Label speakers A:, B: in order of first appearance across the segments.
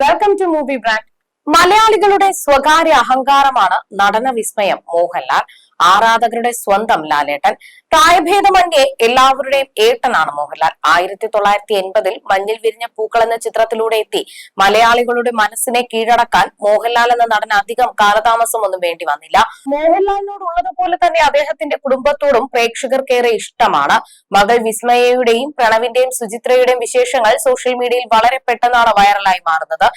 A: Welcome to movie brand മലയാളികളുടെ സ്വകാര്യ അഹങ്കാരമാണ് നടന വിസ്മയം. മോഹൻലാൽ ആരാധകരുടെ സ്വന്തം ലാലേട്ടൻ. പ്രായഭേദമന്യേ എല്ലാവരുടെയും ഏട്ടനാണ് മോഹൻലാൽ. ആയിരത്തി തൊള്ളായിരത്തി എൺപതിൽ മഞ്ഞിൽ വിരിഞ്ഞ പൂക്കൾ എന്ന ചിത്രത്തിലൂടെ എത്തി. മലയാളികളുടെ മനസ്സിനെ കീഴടക്കാൻ മോഹൻലാൽ എന്ന നടൻ അധികം കാലതാമസം ഒന്നും വേണ്ടി വന്നില്ല. മോഹൻലാലിനോടുള്ളതുപോലെ തന്നെ അദ്ദേഹത്തിന്റെ കുടുംബത്തോടും പ്രേക്ഷകർക്കേറെ ഇഷ്ടമാണ്. മകൾ വിസ്മയയുടെയും പ്രണവിന്റെയും സുചിത്രയുടെയും വിശേഷങ്ങൾ സോഷ്യൽ മീഡിയയിൽ വളരെ പെട്ടെന്നാണ് വൈറലായി മാറുന്നത്.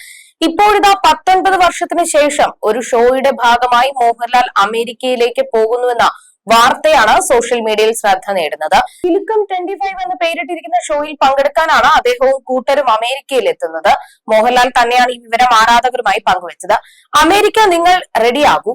A: ഇപ്പോഴിതാ പത്തൊൻപത് വർഷത്തിന് ശേഷം ഒരു ഷോയുടെ ഭാഗമായി മോഹൻലാൽ അമേരിക്കയിലേക്ക് പോകുന്നുവെന്ന വാർത്തയാണ് സോഷ്യൽ മീഡിയയിൽ ശ്രദ്ധ നേടുന്നത്. കിലുക്കം ട്വന്റി ഫൈവ് എന്ന് പേരിട്ടിരിക്കുന്ന ഷോയിൽ പങ്കെടുക്കാനാണ് അദ്ദേഹവും കൂട്ടരും അമേരിക്കയിൽ എത്തുന്നത്. മോഹൻലാൽ തന്നെയാണ് ഈ വിവരം ആരാധകരുമായി പങ്കുവച്ചത്. അമേരിക്ക നിങ്ങൾ റെഡിയാകൂ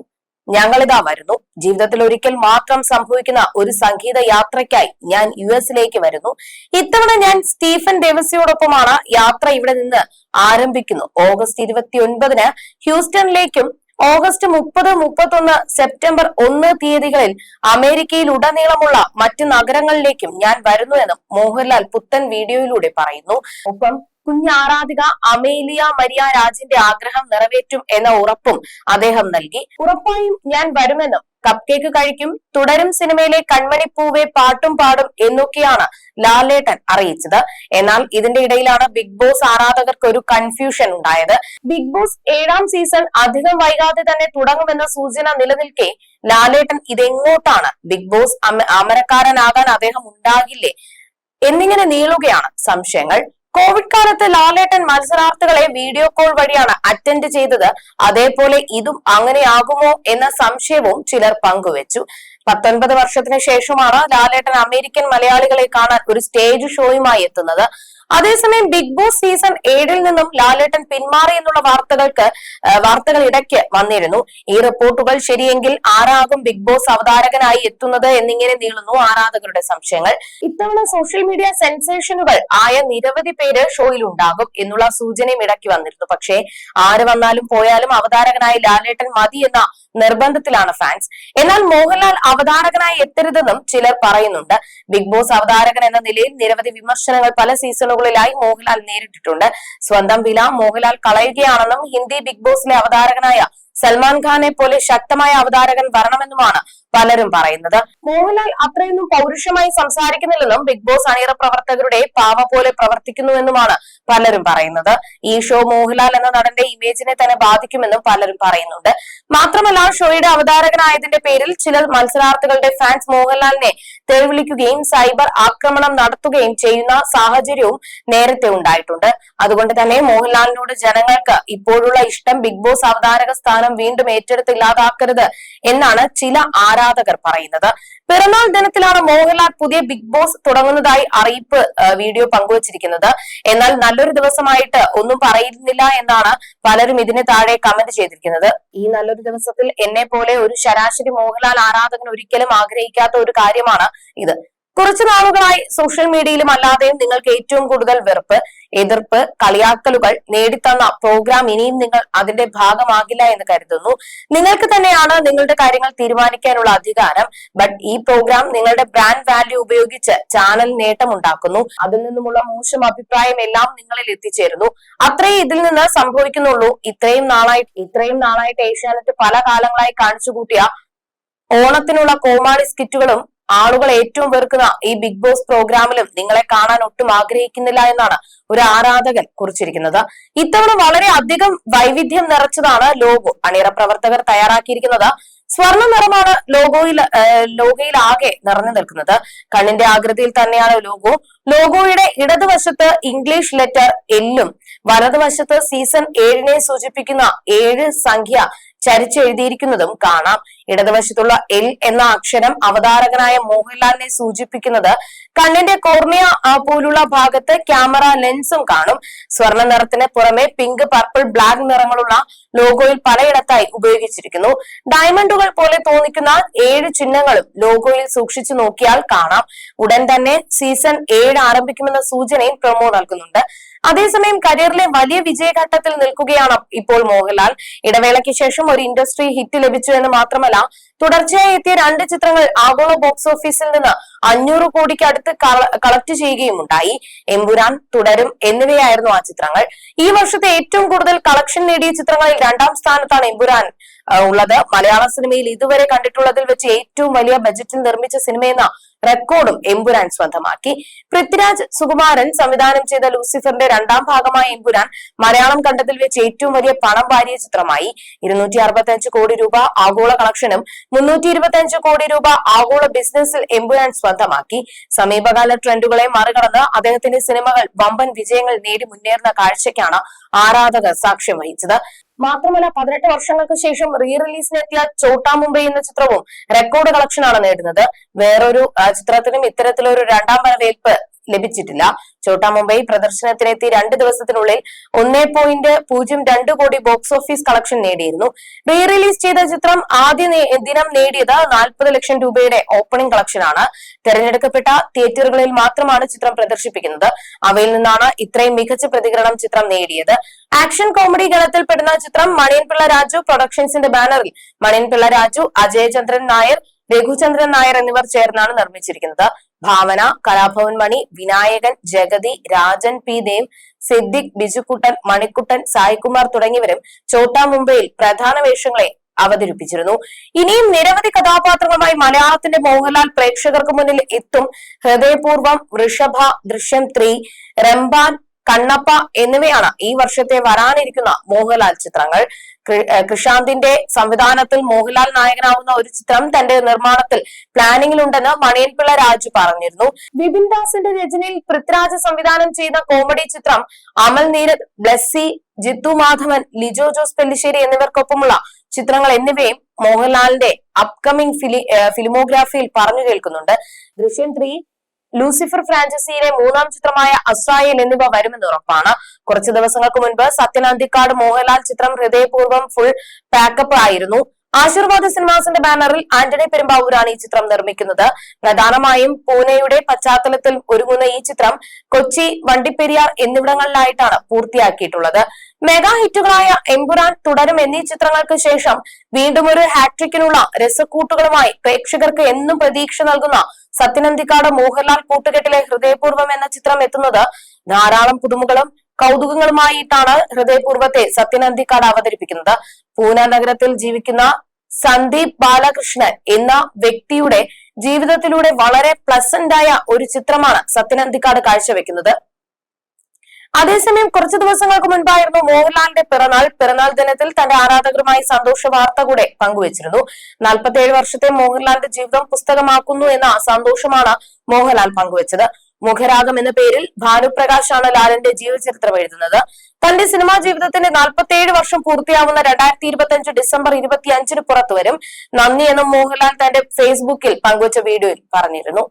A: ഞങ്ങളിതാ വരുന്നു. ജീവിതത്തിൽ ഒരിക്കൽ മാത്രം സംഭവിക്കുന്ന ഒരു സംഗീത യാത്രയ്ക്കായി ഞാൻ യു എസിലേക്ക് വരുന്നു. ഇത്തവണ ഞാൻ സ്റ്റീഫൻ ദേവസ്യോടൊപ്പമാണ് യാത്ര ഇവിടെ നിന്ന് ആരംഭിക്കുന്നു. ഓഗസ്റ്റ് ഇരുപത്തി ഒൻപതിന് ഹ്യൂസ്റ്റണിലേക്കും ഓഗസ്റ്റ് മുപ്പത് മുപ്പത്തൊന്ന് സെപ്റ്റംബർ ഒന്ന് തീയതികളിൽ അമേരിക്കയിൽ ഉടനീളമുള്ള മറ്റ് നഗരങ്ങളിലേക്കും ഞാൻ വരുന്നു എന്നും മോഹൻലാൽ പുത്തൻ വീഡിയോയിലൂടെ പറയുന്നു. ഒപ്പം കുഞ്ഞാരാധിക അമേലിയ മരിയ രാജിന്റെ ആഗ്രഹം നിറവേറ്റും എന്ന ഉറപ്പും അദ്ദേഹം നൽകി. ഉറപ്പായും ഞാൻ വരുമെന്നും കപ്പ് കേക്ക് കഴിക്കും തുടരും സിനിമയിലെ കൺമണിപ്പൂവെ പാട്ടും പാടും എന്നൊക്കെയാണ് ലാലേട്ടൻ അറിയിച്ചത്. എന്നാൽ ഇതിന്റെ ഇടയിലാണ് ബിഗ് ബോസ് ആരാധകർക്ക് ഒരു കൺഫ്യൂഷൻ ഉണ്ടായത്. ബിഗ് ബോസ് ഏഴാം സീസൺ അധികം വൈകാതെ തന്നെ തുടങ്ങുമെന്ന സൂചന നിലനിൽക്കെ ലാലേട്ടൻ ഇതെങ്ങോട്ടാണ് ബിഗ് ബോസ് അമരക്കാരനാകാൻ അദ്ദേഹം ഉണ്ടാകില്ലേ? എന്നിങ്ങനെ നീളുകയാണ് സംശയങ്ങൾ. കോവിഡ് കാലത്ത് ലാലേട്ടൻ മത്സരാർത്ഥികളെ വീഡിയോ കോൾ വഴിയാണ് അറ്റൻഡ് ചെയ്തത്. അതേപോലെ ഇതും അങ്ങനെയാകുമോ എന്ന സംശയവും ചിലർ പങ്കുവച്ചു. പത്തൊൻപത് വർഷത്തിന് ശേഷമാണ് ലാലേട്ടൻ അമേരിക്കൻ മലയാളികളെ കാണാൻ ഒരു സ്റ്റേജ് ഷോയുമായി എത്തുന്നത്. അതേസമയം ബിഗ് ബോസ് സീസൺ ഏഴിൽ നിന്നും ലാലേട്ടൻ പിന്മാറി എന്നുള്ള വാർത്തകൾക്ക് വാർത്തകൾ ഇടയ്ക്ക് വന്നിരുന്നു. ഈ റിപ്പോർട്ടുകൾ ശരിയെങ്കിൽ ആരാകും ബിഗ് ബോസ് അവതാരകനായി എത്തുന്നത് എന്നിങ്ങനെ നീളുന്നു ആരാധകരുടെ സംശയങ്ങൾ. ഇത്തവണ സോഷ്യൽ മീഡിയ സെൻസേഷനുകൾ ആയ നിരവധി പേര് ഷോയിൽ ഉണ്ടാകും എന്നുള്ള സൂചനയും ഇടയ്ക്ക് വന്നിരുന്നു. പക്ഷേ ആര് വന്നാലും പോയാലും അവതാരകനായി ലാലേട്ടൻ മതി എന്ന നിർബന്ധത്തിലാണ് ഫാൻസ്. എന്നാൽ മോഹൻലാൽ അവതാരകനായി എത്തരുതെന്നും ചിലർ പറയുന്നുണ്ട്. ബിഗ് ബോസ് അവതാരകൻ എന്ന നിലയിൽ നിരവധി വിമർശനങ്ങൾ പല സീസണുകളിലായി മോഹൻലാൽ നേരിട്ടിട്ടുണ്ട്. സ്വന്തം വില മോഹൻലാൽ കളയുകയാണെന്നും ഹിന്ദി ബിഗ് ബോസിലെ അവതാരകനായ സൽമാൻ ഖാനെ പോലെ ശക്തമായ അവതാരകൻ വരണമെന്നുമാണ് പലരും പറയുന്നത്. മോഹൻലാൽ അത്രയൊന്നും പൗരുഷമായി സംസാരിക്കുന്നില്ലെന്നും ബിഗ് ബോസ് അണിയറ പ്രവർത്തകരുടെ പാവ പോലെ പ്രവർത്തിക്കുന്നുവെന്നുമാണ് പലരും പറയുന്നത്. ഈ ഷോ മോഹൻലാൽ എന്ന നടന്റെ ഇമേജിനെ തന്നെ ബാധിക്കുമെന്നും പലരും പറയുന്നുണ്ട്. മാത്രമല്ല ഷോയുടെ അവതാരകനായതിന്റെ പേരിൽ ചില മത്സരാർത്ഥികളുടെ ഫാൻസ് മോഹൻലാലിനെ തെരുവിളിക്കുകയും സൈബർ ആക്രമണം നടത്തുകയും ചെയ്യുന്ന സാഹചര്യവും നേരത്തെ ഉണ്ടായിട്ടുണ്ട്. അതുകൊണ്ട് തന്നെ മോഹൻലാലിനോട് ജനങ്ങൾക്ക് ഇപ്പോഴുള്ള ഇഷ്ടം ബിഗ് ബോസ് അവതാരക സ്ഥാനം വീണ്ടും ഏറ്റെടുത്ത് ഇല്ലാതാക്കരുത് എന്നാണ് ചില ആരാധകർ പറയുന്നത്. പിറന്നാൾ ദിനത്തിലാണ് മോഹൻലാൽ പുതിയ ബിഗ് ബോസ് തുടങ്ങുന്നതായി അറിയിപ്പ് വീഡിയോ പങ്കുവച്ചിരിക്കുന്നത്. എന്നാൽ നല്ലൊരു ദിവസമായിട്ട് ഒന്നും പറയുന്നില്ല എന്നാണ് പലരും ഇതിന് താഴെ കമന്റ് ചെയ്തിരിക്കുന്നത്. ഈ നല്ലൊരു ദിവസത്തിൽ എന്നെ പോലെ ഒരു ശരാശരി മോഹൻലാൽ ആരാധകൻ ഒരിക്കലും ആഗ്രഹിക്കാത്ത ഒരു കാര്യമാണ് ഇത്. കുറച്ചു നാളുകളായി സോഷ്യൽ മീഡിയയിലും അല്ലാതെയും നിങ്ങൾക്ക് ഏറ്റവും കൂടുതൽ വെറുപ്പ് എതിർപ്പ് കളിയാക്കലുകൾ നേടിത്തന്ന പ്രോഗ്രാം ഇനിയും നിങ്ങൾ അതിന്റെ ഭാഗമാകില്ല എന്ന് കരുതുന്നു. നിങ്ങൾക്ക് തന്നെയാണ് നിങ്ങളുടെ കാര്യങ്ങൾ തീരുമാനിക്കാനുള്ള അധികാരം. ബട്ട് ഈ പ്രോഗ്രാം നിങ്ങളുടെ ബ്രാൻഡ് വാല്യൂ ഉപയോഗിച്ച് ചാനൽ നേട്ടമുണ്ടാക്കുന്നു അതിൽ നിന്നുമുള്ള മോശം അഭിപ്രായം എല്ലാം നിങ്ങളിൽ എത്തിച്ചേരുന്നു. അത്രേ ഇതിൽ നിന്ന് സംഭവിക്കുന്നുള്ളൂ. ഇത്രയും നാളായി ഇത്രയും നാളായിട്ട് ഏഷ്യാനെറ്റ് പല കാലങ്ങളായി കാണിച്ചു കൂട്ടിയ ഓണത്തിനുള്ള കോമാളി സ്കിറ്റുകളും ആളുകൾ ഏറ്റവും വെറുക്കുന്ന ഈ ബിഗ് ബോസ് പ്രോഗ്രാമിലും നിങ്ങളെ കാണാൻ ഒട്ടും ആഗ്രഹിക്കുന്നില്ല എന്നാണ് ഒരു ആരാധകൻ കുറിച്ചിരിക്കുന്നത്. ഇത്തവണ വളരെ അധികം വൈവിധ്യം നിറച്ചതാണ് ലോഗോ. അണിയറ പ്രവർത്തകർ തയ്യാറാക്കിയിരിക്കുന്നത് സ്വർണ നിറമാണ് ലോഗോയിൽ ലോഗോയിൽ ആകെ നിറഞ്ഞു നിൽക്കുന്നത്. കണ്ണിന്റെ ആകൃതിയിൽ തന്നെയാണ് ലോഗോ. ലോഗോയുടെ ഇടതുവശത്ത് ഇംഗ്ലീഷ് ലെറ്റർ എല്ലും വലതുവശത്ത് സീസൺ ഏഴിനെ സൂചിപ്പിക്കുന്ന ഏഴ് സംഖ്യ ചരിച്ചെഴുതിയിരിക്കുന്നതും കാണാം. ഇടതുവശത്തുള്ള എൽ എന്ന അക്ഷരം അവതാരകനായ മോഹൻലാലിനെ സൂചിപ്പിക്കുന്നത് കണ്ണിന്റെ കോർണിയ പോലുള്ള ഭാഗത്ത് ക്യാമറ ലെൻസും കാണും. സ്വർണ നിറത്തിന് പുറമെ പിങ്ക് പർപ്പിൾ ബ്ലാക്ക് നിറങ്ങളുള്ള ലോഗോയിൽ പലയിടത്തായി ഉപയോഗിച്ചിരിക്കുന്നു. ഡയമണ്ടുകൾ പോലെ തോന്നിക്കുന്ന ഏഴ് ചിഹ്നങ്ങളും ലോഗോയിൽ സൂക്ഷിച്ചു നോക്കിയാൽ കാണാം. ഉടൻ തന്നെ സീസൺ ഏഴ് ആരംഭിക്കുമെന്ന സൂചനയും പ്രൊമോ നൽകുന്നുണ്ട്. അതേസമയം കരിയറിലെ വലിയ വിജയഘട്ടത്തിൽ നിൽക്കുകയാണ് ഇപ്പോൾ മോഹൻലാൽ. ഇടവേളയ്ക്ക് ശേഷം ഒരു ഇൻഡസ്ട്രി ഹിറ്റ് ലഭിച്ചു എന്ന് മാത്രമല്ല തുടർച്ചയായി എത്തിയ രണ്ട് ചിത്രങ്ങൾ ആഗോള ബോക്സ് ഓഫീസിൽ നിന്ന് അഞ്ഞൂറ് കോടിക്ക് അടുത്ത് കളക്ട് ചെയ്യുകയും ഉണ്ടായി എമ്പുരാൻ തുടരും എന്നിവയായിരുന്നു ആ ചിത്രങ്ങൾ. ഈ വർഷത്തെ ഏറ്റവും കൂടുതൽ കളക്ഷൻ നേടിയ ചിത്രങ്ങളിൽ രണ്ടാം സ്ഥാനത്താണ് എമ്പുരാൻ ഉള്ളത്. മലയാള സിനിമയിൽ ഇതുവരെ കണ്ടിട്ടുള്ളതിൽ വെച്ച് ഏറ്റവും വലിയ ബജറ്റിൽ നിർമ്മിച്ച സിനിമയെന്ന റെക്കോർഡും എമ്പുരാൻ സ്വന്തമാക്കി. പൃഥ്വിരാജ് സുകുമാരൻ സംവിധാനം ചെയ്ത ലൂസിഫറിന്റെ രണ്ടാം ഭാഗമായ എമ്പുരാൻ മലയാളം കണ്ടതിൽ വെച്ച് ഏറ്റവും വലിയ പണം വാരിയ ചിത്രമായി. ഇരുന്നൂറ്റി അറുപത്തി കോടി രൂപ ആഗോള കളക്ഷനും മുന്നൂറ്റി ഇരുപത്തി കോടി രൂപ ആഗോള ബിസിനസ്സിൽ എമ്പുരാൻ സ്വന്തമാക്കി. സമീപകാല ട്രെൻഡുകളെ മറികടന്ന് അദ്ദേഹത്തിന്റെ സിനിമകൾ വമ്പൻ വിജയങ്ങൾ നേടി മുന്നേറുന്ന കാഴ്ചയ്ക്കാണ് ആരാധകർ സാക്ഷ്യം വഹിച്ചത്. മാത്രമല്ല പതിനെട്ട് വർഷങ്ങൾക്ക് ശേഷം റീ റിലീസിനെത്തിയ ചോട്ടാ മുംബൈ എന്ന ചിത്രവും റെക്കോർഡ് കളക്ഷനാണ് നേടുന്നത്. വേറൊരു ചിത്രത്തിനും ഇത്തരത്തിലൊരു രണ്ടാം വരവേൽപ്പ് ലഭിച്ചിട്ടില്ല. ചോട്ടാ മുംബൈ പ്രദർശനത്തിനെത്തി രണ്ട് ദിവസത്തിനുള്ളിൽ ഒന്നേ പോയിന്റ് പൂജ്യം രണ്ട് കോടി ബോക്സ് ഓഫീസ് കളക്ഷൻ നേടിയിരുന്നു. റീ റിലീസ് ചെയ്ത ചിത്രം ആദ്യ ദിനം നേടിയത് നാൽപ്പത് ലക്ഷം രൂപയുടെ ഓപ്പണിംഗ് കളക്ഷനാണ് തെരഞ്ഞെടുക്കപ്പെട്ട തിയേറ്ററുകളിൽ മാത്രമാണ് ചിത്രം പ്രദർശിപ്പിക്കുന്നത്. അവയിൽ നിന്നാണ് ഇത്രയും മികച്ച പ്രതികരണം ചിത്രം നേടിയത്. ആക്ഷൻ കോമഡി ഗണത്തിൽപ്പെടുന്ന ചിത്രം മണിയൻപിള്ള രാജു പ്രൊഡക്ഷൻസിന്റെ ബാനറിൽ മണിയൻപിള്ള രാജു അജയചന്ദ്രൻ നായർ രഘുചന്ദ്രൻ നായർ എന്നിവർ ചേർന്നാണ് നിർമ്മിച്ചിരിക്കുന്നത്. ഭാവന കലാഭവൻ മണി വിനായകൻ ജഗതി രാജൻ പി ദേവ് സിദ്ദിഖ് ബിജുക്കുട്ടൻ മണിക്കുട്ടൻ സായികുമാർ തുടങ്ങിയവരും ചോട്ടാ മുംബൈയിൽ പ്രധാന വേഷങ്ങളെ അവതരിപ്പിച്ചിരുന്നു. ഇനിയും നിരവധി കഥാപാത്രങ്ങളുമായി മലയാളത്തിന്റെ മോഹൻലാൽ പ്രേക്ഷകർക്ക് മുന്നിൽ എത്തും. ഹൃദയപൂർവം വൃഷഭ ദൃശ്യം ത്രീ റംബാൻ കണ്ണപ്പ എന്നിവയാണ് ഈ വർഷത്തെ വരാനിരിക്കുന്ന മോഹൻലാൽ ചിത്രങ്ങൾ. കൃഷാന്തിന്റെ സംവിധാനത്തിൽ മോഹൻലാൽ നായകനാവുന്ന ഒരു ചിത്രം തന്റെ നിർമ്മാണത്തിൽ പ്ലാനിങ്ങിലുണ്ടെന്ന് മണിയൻപിള്ള രാജു പറഞ്ഞിരുന്നു. ബിപിൻ ദാസിന്റെ രചനയിൽ പൃഥ്വിരാജ് സംവിധാനം ചെയ്ത കോമഡി ചിത്രം അമൽ നീരദ് ബ്ലസ്സി ജിത്തു മാധവൻ ലിജോ ജോസ് പെല്ലിശ്ശേരി എന്നിവർക്കൊപ്പമുള്ള ചിത്രങ്ങൾ എന്നിവയും മോഹൻലാലിന്റെ അപ്കമിംഗ് ഫിലി ഫിലിമോഗ്രാഫിയിൽ പറഞ്ഞു കേൾക്കുന്നുണ്ട്. ദൃശ്യം ത്രീ ലൂസിഫർ ഫ്രാഞ്ചൈസിയിലെ മൂന്നാം ചിത്രമായ അസ്രായൽ എന്നിവ വരുമെന്ന് ഉറപ്പാണ്. കുറച്ചു ദിവസങ്ങൾക്ക് മുൻപ് സത്യനാന്തിക്കാട് മോഹൻലാൽ ചിത്രം ഹൃദയപൂർവം ഫുൾ പാക്കപ്പ് ആയിരുന്നു. ആശീർവാദ സിനിമാസിന്റെ ബാനറിൽ ആന്റണി പെരുമ്പാവൂരാണ് ഈ ചിത്രം നിർമ്മിക്കുന്നത്. പ്രധാനമായും പൂനെയുടെ പശ്ചാത്തലത്തിൽ ഒരുങ്ങുന്ന ഈ ചിത്രം കൊച്ചി വണ്ടിപ്പെരിയാർ എന്നിവിടങ്ങളിലായിട്ടാണ് പൂർത്തിയാക്കിയിട്ടുള്ളത്. മെഗാ ഹിറ്റുകളായ എമ്പുരാൻ തുടരും എന്നീ ചിത്രങ്ങൾക്ക് ശേഷം വീണ്ടും ഒരു ഹാട്രിക്കിനുള്ള രസക്കൂട്ടുകളുമായി പ്രേക്ഷകർക്ക് എന്നും പ്രതീക്ഷ നൽകുന്ന സത്യനന്ദിക്കാട് മോഹൻലാൽ കൂട്ടുകെട്ടിലെ ഹൃദയപൂർവം എന്ന ചിത്രം എത്തുന്നത് ധാരാളം പുതുമകളും കൗതുകങ്ങളുമായിട്ടാണ് ഹൃദയപൂർവത്തെ സത്യനന്ദിക്കാട് അവതരിപ്പിക്കുന്നത്. പൂന നഗരത്തിൽ ജീവിക്കുന്ന സന്ദീപ് ബാലകൃഷ്ണൻ എന്ന വ്യക്തിയുടെ ജീവിതത്തിലൂടെ വളരെ പ്ലസന്റ് ആയ ഒരു ചിത്രമാണ് സത്യനന്ദിക്കാട് കാഴ്ചവെക്കുന്നത്. അതേസമയം കുറച്ചു ദിവസങ്ങൾക്ക് മുൻപായിരുന്നു മോഹൻലാലിന്റെ പിറന്നാൾ. പിറന്നാൾ ദിനത്തിൽ തന്റെ ആരാധകരുമായി സന്തോഷ വാർത്ത കൂടെ പങ്കുവച്ചിരുന്നു. നാൽപ്പത്തിയേഴ് വർഷത്തെ മോഹൻലാലിന്റെ ജീവിതം പുസ്തകമാക്കുന്നു എന്ന സന്തോഷമാണ് മോഹൻലാൽ പങ്കുവച്ചത്. മുഖരാഗം എന്ന പേരിൽ ഭാനുപ്രകാശാണ് ലാലിന്റെ ജീവചരിത്രം എഴുതുന്നത്. തന്റെ സിനിമാ ജീവിതത്തിന്റെ നാൽപ്പത്തിയേഴ് വർഷം പൂർത്തിയാവുന്ന രണ്ടായിരത്തി ഇരുപത്തി അഞ്ച് ഡിസംബർ ഇരുപത്തി അഞ്ചിന് പുറത്തുവരും. നന്ദി എന്നും മോഹൻലാൽ തന്റെ ഫേസ്ബുക്കിൽ പങ്കുവച്ച വീഡിയോയിൽ പറഞ്ഞിരുന്നു.